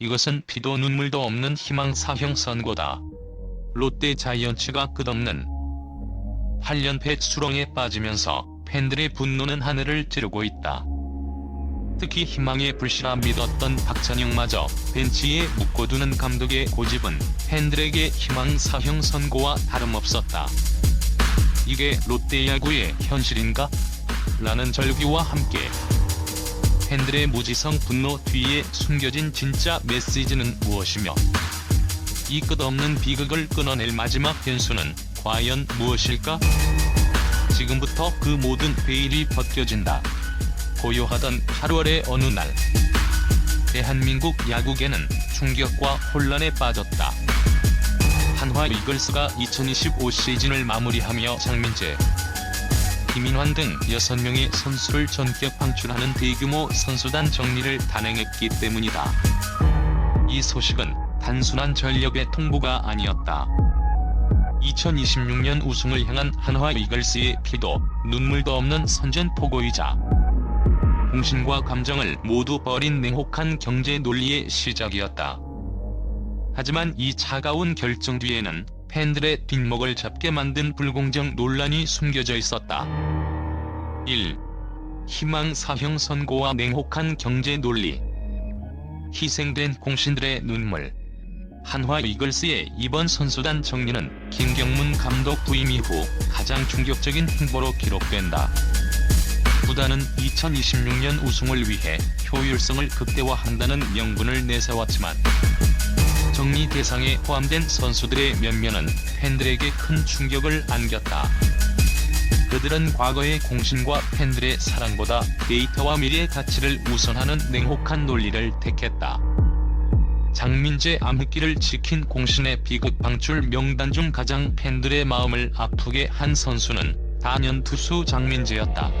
이것은 피도 눈물도 없는 희망 사형 선고다. 롯데 자이언츠가 끝없는 8연패 수렁에 빠지면서 팬들의 분노는 하늘을 찌르고 있다. 특히 희망의 불씨라 믿었던 박찬영마저 벤치에 묶어두는 감독의 고집은 팬들에게 희망 사형 선고와 다름없었다. 이게 롯데 야구의 현실인가? 라는 절규와 함께 팬들의 무지성 분노 뒤에 숨겨진 진짜 메시지는 무엇이며 이 끝없는 비극을 끊어낼 마지막 변수는 과연 무엇일까? 지금부터 그 모든 베일이 벗겨진다. 고요하던 8월의 어느 날 대한민국 야구계는 충격과 혼란에 빠졌다. 한화 이글스가 2025 시즌을 마무리하며 장민재, 김인환 등 6명의 선수를 전격 방출하는 대규모 선수단 정리를 단행했기 때문이다. 이 소식은 단순한 전력의 통보가 아니었다. 2026년 우승을 향한 한화 이글스의 피도 눈물도 없는 선전포고이자 공신과 감정을 모두 버린 냉혹한 경제 논리의 시작이었다. 하지만 이 차가운 결정 뒤에는 팬들의 뒷목을 잡게 만든 불공정 논란이 숨겨져 있었다. 1. 희망 사형 선고와 냉혹한 경제 논리 희생된 공신들의 눈물 한화 이글스의 이번 선수단 정리는 김경문 감독 부임 이후 가장 충격적인 행보로 기록된다. 구단은 2026년 우승을 위해 효율성을 극대화한다는 명분을 내세웠지만 정리 대상에 포함된 선수들의 면면은 팬들에게 큰 충격을 안겼다. 그들은 과거의 공신과 팬들의 사랑보다 데이터와 미래의 가치를 우선하는 냉혹한 논리를 택했다. 장민재 암흑기를 지킨 공신의 비극 방출 명단 중 가장 팬들의 마음을 아프게 한 선수는 단연 투수 장민재였다.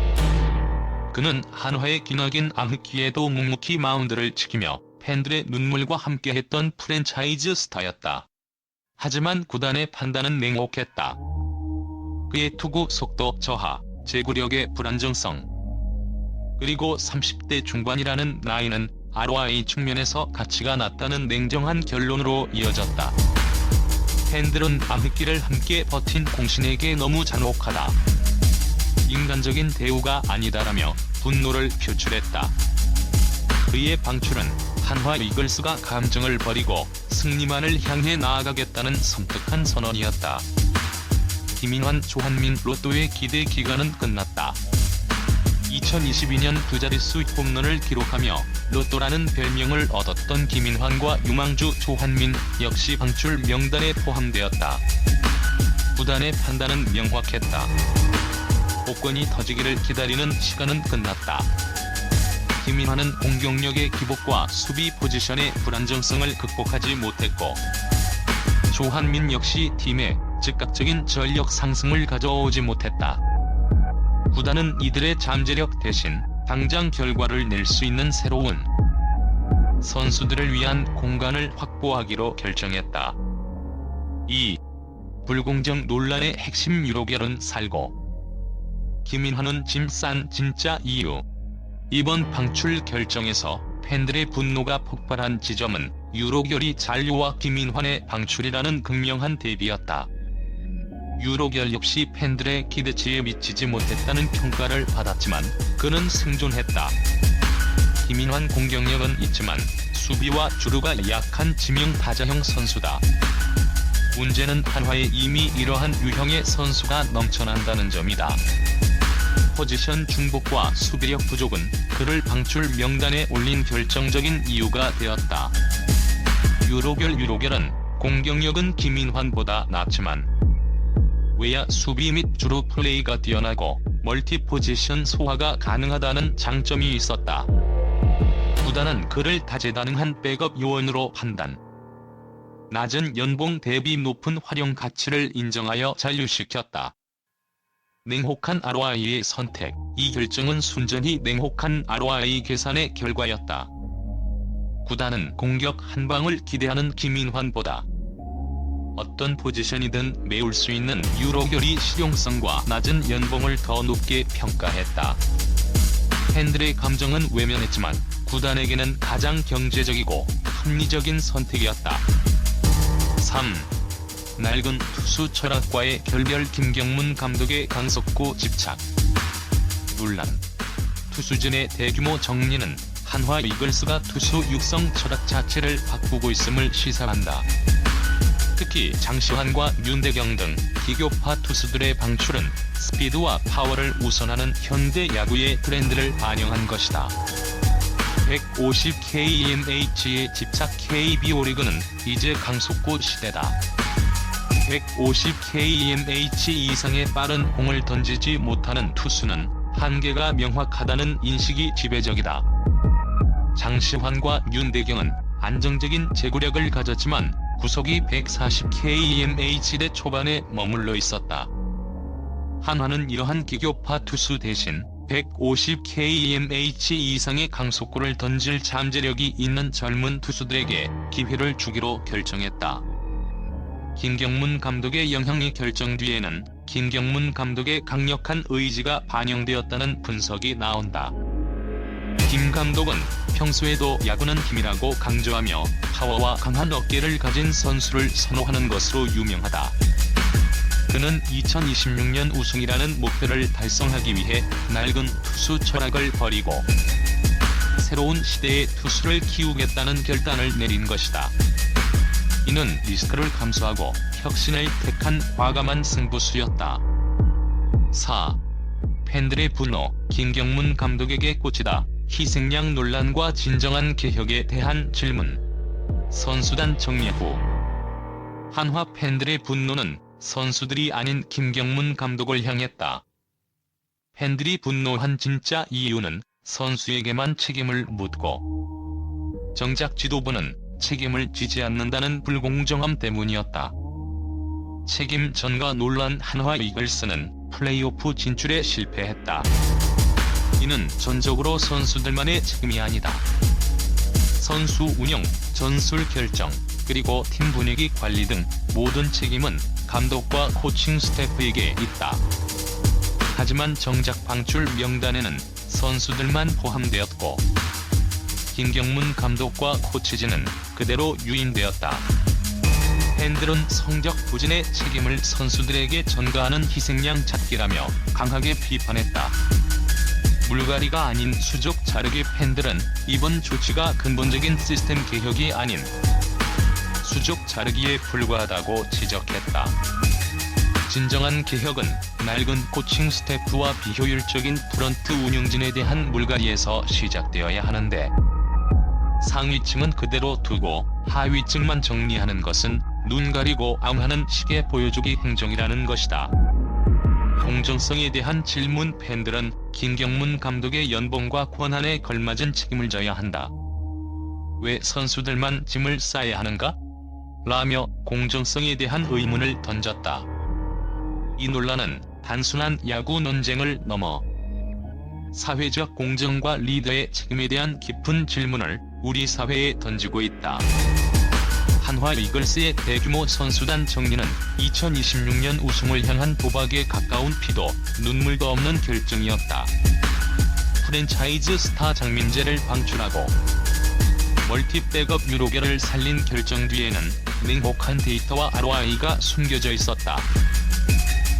그는 한화의 기나긴 암흑기에도 묵묵히 마운드를 지키며 팬들의 눈물과 함께했던 프랜차이즈 스타였다. 하지만 구단의 판단은 냉혹했다. 그의 투구 속도 저하, 제구력의 불안정성, 그리고 30대 중반이라는 나이는 ROI 측면에서 가치가 낮다는 냉정한 결론으로 이어졌다. 팬들은 암흑기를 함께 버틴 공신에게 너무 잔혹하다. 인간적인 대우가 아니다라며 분노를 표출했다. 그의 방출은 한화 이글스가 감정을 버리고 승리만을 향해 나아가겠다는 섬뜩한 선언이었다. 김인환, 조한민, 로또의 기대 기간은 끝났다. 2022년 두 자릿수 홈런을 기록하며 로또라는 별명을 얻었던 김인환과 유망주 조한민 역시 방출 명단에 포함되었다. 구단의 판단은 명확했다. 복권이 터지기를 기다리는 시간은 끝났다. 김인환은 공격력의 기복과 수비 포지션의 불안정성을 극복하지 못했고 조한민 역시 팀에 즉각적인 전력 상승을 가져오지 못했다. 구단은 이들의 잠재력 대신 당장 결과를 낼 수 있는 새로운 선수들을 위한 공간을 확보하기로 결정했다. 2. 불공정 논란의 핵심 유로결은 살고 김인환은 짐 싼 진짜 이유 이번 방출 결정에서 팬들의 분노가 폭발한 지점은 유로결이 잔류와 김인환의 방출이라는 극명한 대비였다. 유로결 역시 팬들의 기대치에 미치지 못했다는 평가를 받았지만 그는 생존했다. 김인환 공격력은 있지만 수비와 주루가 약한 지명 타자형 선수다. 문제는 한화에 이미 이러한 유형의 선수가 넘쳐난다는 점이다. 포지션 중복과 수비력 부족은 그를 방출 명단에 올린 결정적인 이유가 되었다. 유로결 유로결은 공격력은 김인환보다 낫지만 외야 수비 및 주루 플레이가 뛰어나고 멀티 포지션 소화가 가능하다는 장점이 있었다. 구단은 그를 다재다능한 백업 요원으로 판단. 낮은 연봉 대비 높은 활용 가치를 인정하여 잔류시켰다. 냉혹한 ROI의 선택, 이 결정은 순전히 냉혹한 ROI 계산의 결과였다. 구단은 공격 한 방을 기대하는 김인환보다 어떤 포지션이든 메울 수 있는 유로결이 실용성과 낮은 연봉을 더 높게 평가했다. 팬들의 감정은 외면했지만 구단에게는 가장 경제적이고 합리적인 선택이었다. 3. 낡은 투수 철학과의 결별 김경문 감독의 강속구 집착 논란 투수진의 대규모 정리는 한화 이글스가 투수 육성 철학 자체를 바꾸고 있음을 시사한다. 특히 장시환과 윤대경 등 기교파 투수들의 방출은 스피드와 파워를 우선하는 현대 야구의 트렌드를 반영한 것이다. 150kmh에 집착 KBO 리그는 이제 강속구 시대다. 150kmh 이상의 빠른 공을 던지지 못하는 투수는 한계가 명확하다는 인식이 지배적이다. 장시환과 윤대경은 안정적인 제구력을 가졌지만 구속이 140kmh대 초반에 머물러 있었다. 한화는 이러한 기교파 투수 대신 150kmh 이상의 강속구를 던질 잠재력이 있는 젊은 투수들에게 기회를 주기로 결정했다. 김경문 감독의 영향이 결정 뒤에는 김경문 감독의 강력한 의지가 반영되었다는 분석이 나온다. 김 감독은 평소에도 야구는 힘이라고 강조하며 파워와 강한 어깨를 가진 선수를 선호하는 것으로 유명하다. 그는 2026년 우승이라는 목표를 달성하기 위해 낡은 투수 철학을 버리고 새로운 시대의 투수를 키우겠다는 결단을 내린 것이다. 이는 리스크를 감수하고 혁신을 택한 과감한 승부수였다. 4. 팬들의 분노, 김경문 감독에게 꽂히다. 희생양 논란과 진정한 개혁에 대한 질문. 선수단 정리 후 한화 팬들의 분노는 선수들이 아닌 김경문 감독을 향했다. 팬들이 분노한 진짜 이유는 선수에게만 책임을 묻고 정작 지도부는 책임을 지지 않는다는 불공정함 때문이었다. 책임 전가 논란 한화 이글스는 플레이오프 진출에 실패했다. 이는 전적으로 선수들만의 책임이 아니다. 선수 운영, 전술 결정, 그리고 팀 분위기 관리 등 모든 책임은 감독과 코칭 스태프에게 있다. 하지만 정작 방출 명단에는 선수들만 포함되었고 김경문 감독과 코치진은 그대로 유인되었다. 팬들은 성적 부진의 책임을 선수들에게 전가하는 희생양 찾기라며 강하게 비판했다. 물갈이가 아닌 수족 자르기 팬들은 이번 조치가 근본적인 시스템 개혁이 아닌 수족 자르기에 불과하다고 지적했다. 진정한 개혁은 낡은 코칭 스태프와 비효율적인 프런트 운영진에 대한 물갈이에서 시작되어야 하는데 상위층은 그대로 두고 하위층만 정리하는 것은 눈 가리고 앙하는 식의 보여주기 행정이라는 것이다. 공정성에 대한 질문 팬들은 김경문 감독의 연봉과 권한에 걸맞은 책임을 져야 한다. 왜 선수들만 짐을 싸야 하는가? 라며 공정성에 대한 의문을 던졌다. 이 논란은 단순한 야구 논쟁을 넘어 사회적 공정과 리더의 책임에 대한 깊은 질문을 우리 사회에 던지고 있다. 한화 이글스의 대규모 선수단 정리는 2026년 우승을 향한 도박에 가까운 피도 눈물도 없는 결정이었다. 프랜차이즈 스타 장민재를 방출하고 멀티 백업 유로계를 살린 결정 뒤에는 냉혹한 데이터와 ROI가 숨겨져 있었다.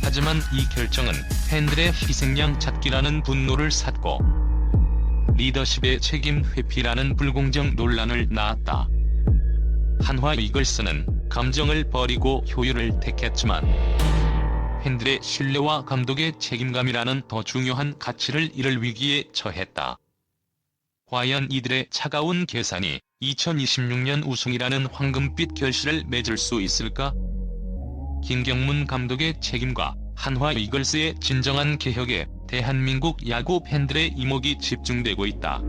하지만 이 결정은 팬들의 희생양 찾기라는 분노를 샀고 리더십의 책임 회피라는 불공정 논란을 낳았다. 한화 이글스는 감정을 버리고 효율을 택했지만 팬들의 신뢰와 감독의 책임감이라는 더 중요한 가치를 잃을 위기에 처했다. 과연 이들의 차가운 계산이 2026년 우승이라는 황금빛 결실을 맺을 수 있을까? 김경문 감독의 책임과 한화 이글스의 진정한 개혁에 대한민국 야구 팬들의 이목이 집중되고 있다.